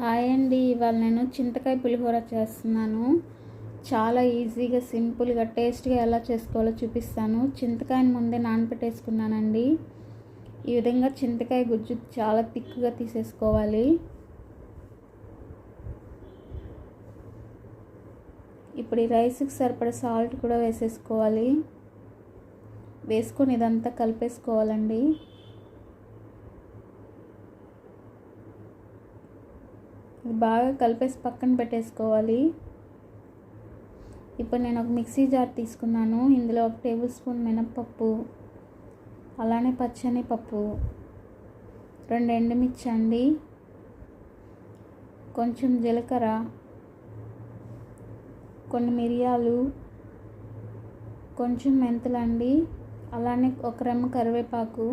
Hi అండి. ఇవాళ నేను చింతకాయ పులిహోర చేస్తున్నాను. చాలా ఈజీగా సింపుల్గా టేస్ట్గా ఎలా చేసుకోవాలో చూపిస్తాను. చింతకాయని ముందే నానబెట్టేసుకున్నానండి. ఈ విధంగా చింతకాయ గుజ్జు చాలా థిక్గా తీసేసుకోవాలి. ఇప్పుడు ఈ రైస్కి సరిపడే సాల్ట్ కూడా వేసేసుకోవాలి. వేసుకొని ఇదంతా కలిపేసుకోవాలండి. ఇది బాగా కలిపేసి పక్కన పెట్టేసుకోవాలి. ఇప్పుడు నేను ఒక మిక్సీ జార్ తీసుకున్నాను. ఇందులో ఒక టేబుల్ స్పూన్ మినప్పప్పు అలానే పచ్చని పప్పు రెండు ఎండుమిర్చి అండి కొంచెం జీలకర్ర కొన్ని మిరియాలు కొంచెం మెంతులండి అలానే ఒక రెమ్మ కరివేపాకు.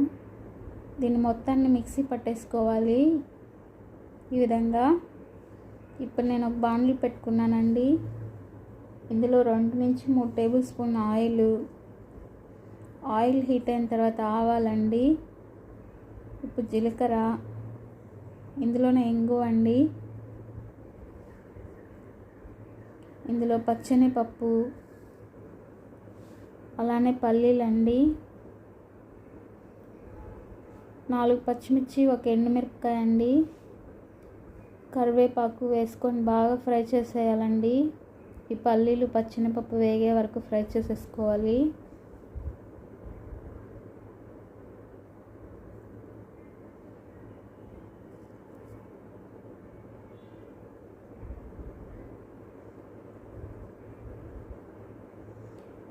దీన్ని మొత్తాన్ని మిక్సీ పట్టేసుకోవాలి. ఈ విధంగా ఇప్పుడు నేను ఒక బాండ్లు పెట్టుకున్నానండి. ఇందులో రెండు నుంచి మూడు tablespoon oil. Oil heat అయిన తర్వాత ఆవాలండి. ఇప్పుడు జీలకర్ర. ఇందులోనే ఇంగు అండి. ఇందులో పచ్చని పప్పు. అలానే పల్లీలండి. నాలుగు పచ్చిమిర్చి ఒక ఎండుమిరపకాయ అండి కరివేపాకు వేసుకొని బాగా ఫ్రై చేసేయాలండి. ఈ పల్లీలు పచ్చినపప్పు వేగే వరకు ఫ్రై చేసేసుకోవాలి.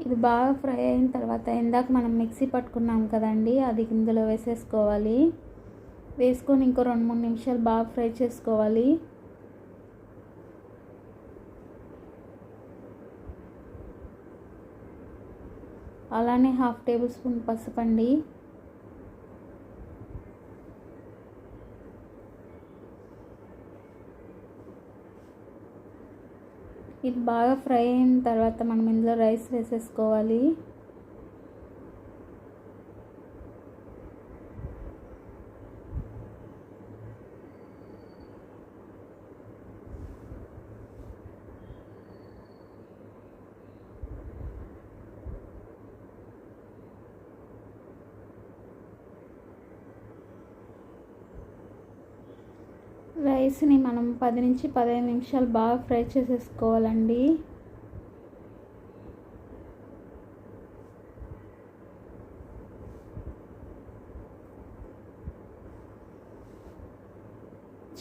ఇది బాగా ఫ్రై అయిన తర్వాత ఇందాక మనం మిక్సీ పట్టుకున్నాం కదండి అది ఇందులో వేసేసుకోవాలి. వేసుకొని ఇంకో రెండు మూడు నిమిషాలు బాగా ఫ్రై చేసుకోవాలి. అలానే హాఫ్ టేబుల్ స్పూన్ పసుపండి ఇది బాగా ఫ్రై అయిన తర్వాత మనం ఇందులో రైస్ వేసేసుకోవాలి. రైస్ని మనం పది నుంచి పదిహేను నిమిషాలు బాగా ఫ్రై చేసేసుకోవాలండి.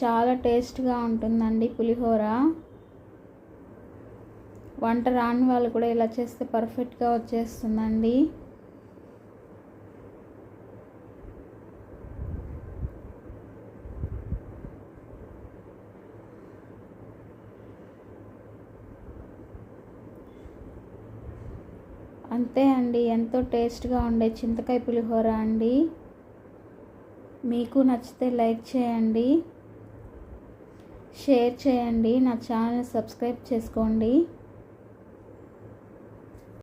చాలా టేస్ట్గా ఉంటుందండి పులిహోర. వంట రాని వాళ్ళు కూడా ఇలా చేస్తే పర్ఫెక్ట్గా వచ్చేస్తుందండి. అంతే అండి. ఎంతో టేస్ట్గా ఉండే చింతకాయ పులిహోర అండి. మీకు నచ్చితే లైక్ చేయండి. షేర్ చేయండి. నా ఛానల్ సబ్స్క్రైబ్ చేసుకోండి.